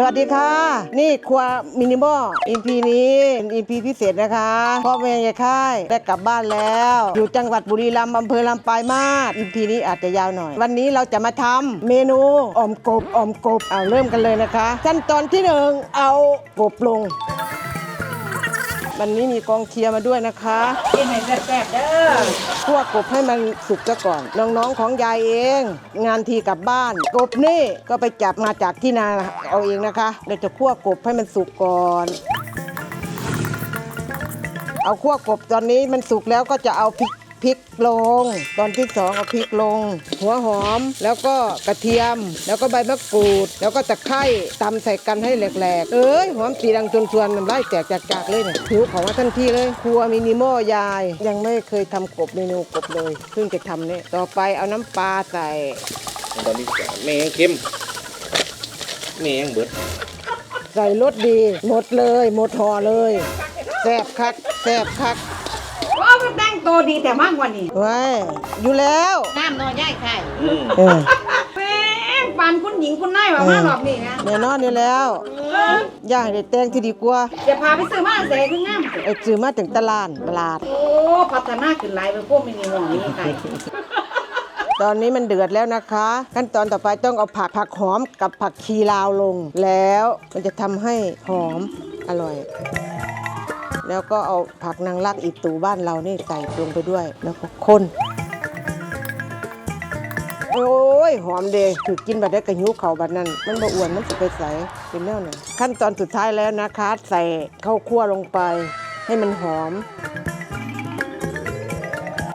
สวัสดีค่ะ นี่ครัวมินิมอลอินพีนี้เป็นอินพีพิเศษนะคะพ่อแม่ยายค่ายได้กลับบ้านแล้ว อยู่จังหวัดบุรีรัมย์อำเภอลำปลายมาศอินพีนี้อาจจะยาวหน่อย วันนี้เราจะมาทำเมนูอ่อมกบอ่อมกบเอาเริ่มกันเลยนะคะขั้นตอนที่หนึ่งเอากบลง วันนี้มีกองเชียร์มาด้วยนะคะกินให้แซ่บๆเด้อคั่วกบให้มันสุกซะก่อน น้องๆของยายเอง งานทีกลับบ้าน กบนี่ก็ไปจับมาจากที่นาเอาเองนะคะเดี๋ยวจะคั่วกบให้มันสุกก่อนเอาคั่วกบตอนนี้มันสุกแล้วก็จะเอาพริก พริกลง ตอนที่สองเอาพริกลง หัวหอมแล้วก็กระเทียม แล้วก็ใบมะกรูด แล้วก็ตะไคร้ตำใส่กันให้แหลกๆ เอ้ยหอมสีดังจนชวนน้ำลายแตกจากๆเลยเนี่ยหิวของว่าทันทีเลยครัวมินิมอลยาย ยังไม่เคยทำกบเมนูกบเลยเพิ่งจะทำเนี่ยต่อไปเอาน้ำปลาใส่ตอนนี้แม่งเข้มแม่งเบิดใส่รสดี หมดเลย หมดห่อเลยแซ่บคักแซ่บคักโอ้มันแต่ง ตัวดีแต่มากกว่านี้ไว้อยู่แล้ว น้ำนอนย่ายไข่อืมเออแม่งปานคุณหญิงคุณนายว่ามารอบนี้นะแน่นอนนี่แล้วอย่าให้ได้แต่งที่ดีกว่าจะพาไปซื้อมาเสยคืองามไอ้ซื้อมาถึงตลาดตลาด โอ้พัฒนาขึ้นหลายไปพวกมินิมอลนี้ไข่ตอนนี้มันเดือดแล้วนะคะ ขั้นตอนต่อไปต้องเอาผักผักหอมกับผักชีลาวลง แล้วมันจะทำให้หอมอร่อย แล้วก็เอาผักนางรักอีตูบ้านเรานี่ใส่ลงไปด้วย แล้วก็คนโอ้ย หอมเดยถือกินแบบได้กระหิวเขาแบบนั้น มันบ่อ้วนมันจะไปใส่เป็นแนวไหนขั้นตอนสุดท้ายแล้วนะคะ ใส่ข้าวคั่วลงไปให้มันหอม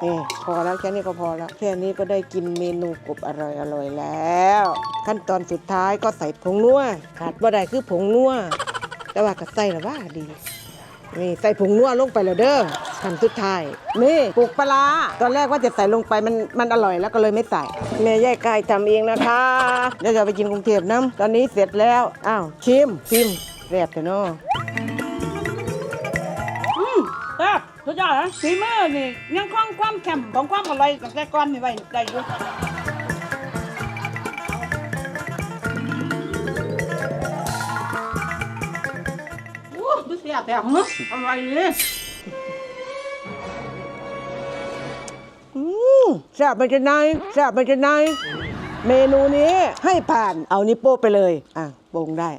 นี่พอแล้วแค่นี้ก็พอแล้วแค่นี้ก็ได้กินเมนูกบอร่อยอร่อยแล้ว ขั้นตอนสุดท้ายก็ใส่ผงนัวขาดบ่ได้คือผงนัวแต่ว่าก็ใส่ล้วว่าดี นี่ใส่ผงนัวลงไปแล้วเด้อขั้นสุดท้ายนี่ปลูกปลาตอนแรกว่าจะใส่ลงไปมันมันอร่อยแล้วก็เลยไม่ใส่แม่ย่ายกายทำเองนะคะเดี๋ยวจะไปกินกรุงเทพน้ำตอนนี้เสร็จแล้วอ้าวชิมชิมแซ่บเถอะเนาะอืมแซ่บสุดยอดนะฝีมือนี่ยังคงความแข็งของความอร่อยตั้งแต่ก่อนนี่ไว้ได้อยู่ สียแต่หึอร่อยเลยแซ่บมันจะไหนแซ่บมันจะไหนเมนูนี้ให้ผ่านเอานิ้วโป้ไปเลย อะโปงได้